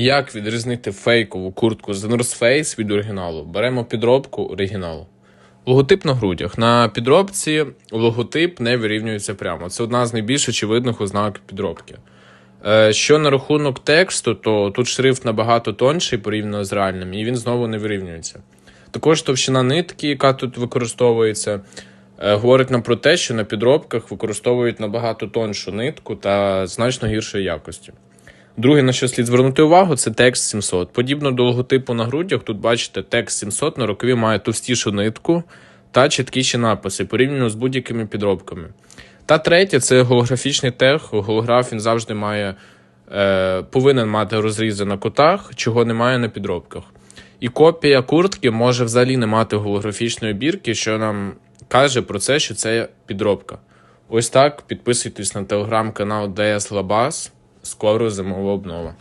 Як відрізнити фейкову куртку з North Face від оригіналу? Беремо підробку оригіналу. Логотип на грудях. На підробці логотип не вирівнюється прямо. Це одна з найбільш очевидних ознак підробки. Е, Що на рахунок тексту, то тут шрифт набагато тонший порівняно з реальним, і він знову не вирівнюється. Також товщина нитки, яка тут використовується, е, говорить нам про те, що на підробках використовують набагато тоншу нитку та значно гіршої якості. Друге, на що слід звернути увагу, це текст 700. Подібно до логотипу на грудях, тут бачите, текст 700 на рукаві має товстішу нитку та чіткіші написи порівняно з будь-якими підробками. Та третє це голографічний тег. Голограф він завжди має, е, повинен мати розрізи на кутах, чого немає на підробках. І копія куртки може взагалі не мати голографічної бірки, що нам каже про це, що це підробка. Ось так. Підписуйтесь на телеграм-канал DS Labas. Скоро зимова обнова.